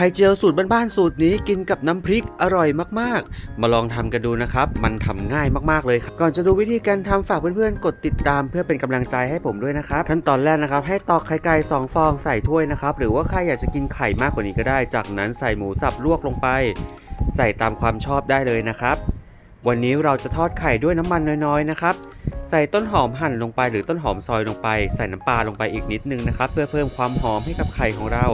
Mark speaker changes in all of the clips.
Speaker 1: ข่เจียวสูตรบ้านๆสูตรนี้กินกับน้ำพริกอร่อยมากๆ มาลองทำกันดูนะครับ มันทำง่ายมากๆเลยครับก่อนจะดูวิธีการทำฝากเพื่อนๆ กดติดตามเพื่อเป็นกำลังใจให้ผมด้วยนะครับขั้นตอนแรกนะครับ ให้ตอกไข่ไก่สองฟองใส่ถ้วยนะครับ หรือว่าใครอยากจะกินไข่มากกว่านี้ก็ได้ จากนั้นใส่หมูสับลวกลงไป ใส่ตามความชอบได้เลยนะครับ วันนี้เราจะทอดไข่ด้วยน้ำมันน้อยๆนะครับใส่ต้นหอมหั่นลงไปหรือต้นหอมซอยลงไป ใส่น้ำปลาลงไปอีกนิดนึงนะครับ เพื่อเพิ่มความหอมให้กับไข่ของเรา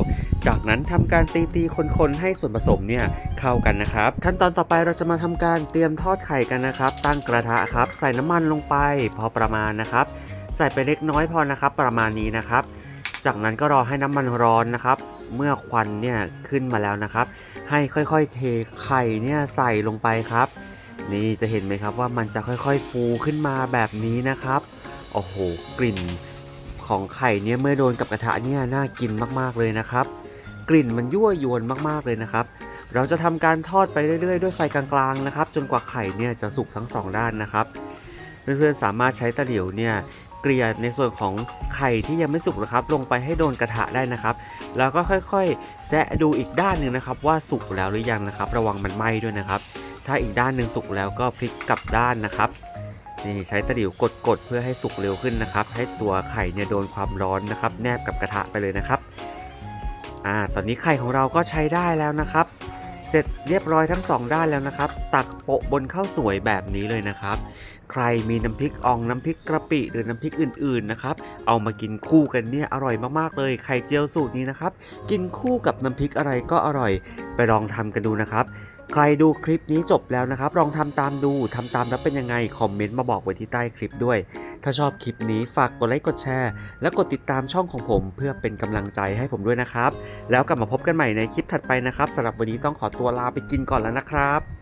Speaker 1: จากนั้นทำการตีตีๆคนๆให้ส่วนผสมเนี่ยเข้ากันนะครับ ขั้นตอนต่อไปเราจะมาทำการเตรียมทอดไข่กันนะครับ ตั้งกระทะครับ ใส่น้ำมันลงไปพอประมาณนะครับ ใส่ไปเล็กน้อยพอนะครับ ประมาณนี้นะครับ จากนั้นก็รอให้น้ำมันร้อนนะครับ เมื่อควันเนี่ยขึ้นมาแล้วนะครับ ให้ค่อยๆเทไข่เนี่ยใส่ลงไปครับ นี่จะเห็นไหมครับว่ามันจะค่อยๆฟูขึ้นมาแบบนี้นะครับโอ้โหกลิ่นของไข่เนี่ยเมื่อโดนกับกระทะเนี่ยน่ากินมากๆเลยนะครับ กลิ่นมันยั่วยวนมากๆเลยนะครับ เราจะทำการทอดไปเรื่อยๆ ด้วยไฟกลางๆนะครับ จนกว่าไข่เนี่ยจะสุกทั้งสองด้านนะครับ เพื่อนๆสามารถใช้ตะหลิวเนี่ยเกลี่ยในส่วนของไข่ที่ยังไม่สุกนะครับ ลงไปให้โดนกระทะได้นะครับ แล้วก็ค่อยๆแซะดูอีกด้านหนึ่งนะครับ ว่าสุกแล้วหรือยังนะครับ ระวังมันไหม้ด้วยนะครับ ถ้าอีกด้านหนึ่งสุกแล้วก็พลิกกลับด้านนะครับนี่ใช้ตะหลิวกดๆเพื่อให้สุกเร็วขึ้นนะครับ ให้ตัวไข่เนี่ยโดนความร้อนนะครับ แนบกับกระทะไปเลยนะครับ อ่าตอนนี้ไข่ของเราก็ใช้ได้แล้วนะครับ เสร็จเรียบร้อยทั้งสองด้านแล้วนะครับ ตักโปะบนข้าวสวยแบบนี้เลยนะครับ ใครมีน้ำพริกอ่องน้ำพริกกระปิหรือน้ำพริกอื่นๆนะครับ เอามากินคู่กันเนี่ยอร่อยมากๆเลยไข่เจียวสูตรนี้นะครับ กินคู่กับน้ำพริกอะไรก็อร่อย ไปลองทำกันดูนะครับ ใครดูคลิปนี้จบแล้วนะครับ ลองทำตามดูทำตามแล้วเป็นยังไง คอมเมนต์มาบอกไว้ที่ใต้คลิปด้วย ถ้าชอบคลิปนี้ฝากกดไลค์กดแชร์ และกดติดตามช่องของผม เพื่อเป็นกำลังใจให้ผมด้วยนะครับ แล้วกลับมาพบกันใหม่ในคลิปถัดไปนะครับสำหรับวันนี้ต้องขอตัวลาไปกินก่อนแล้วนะครับ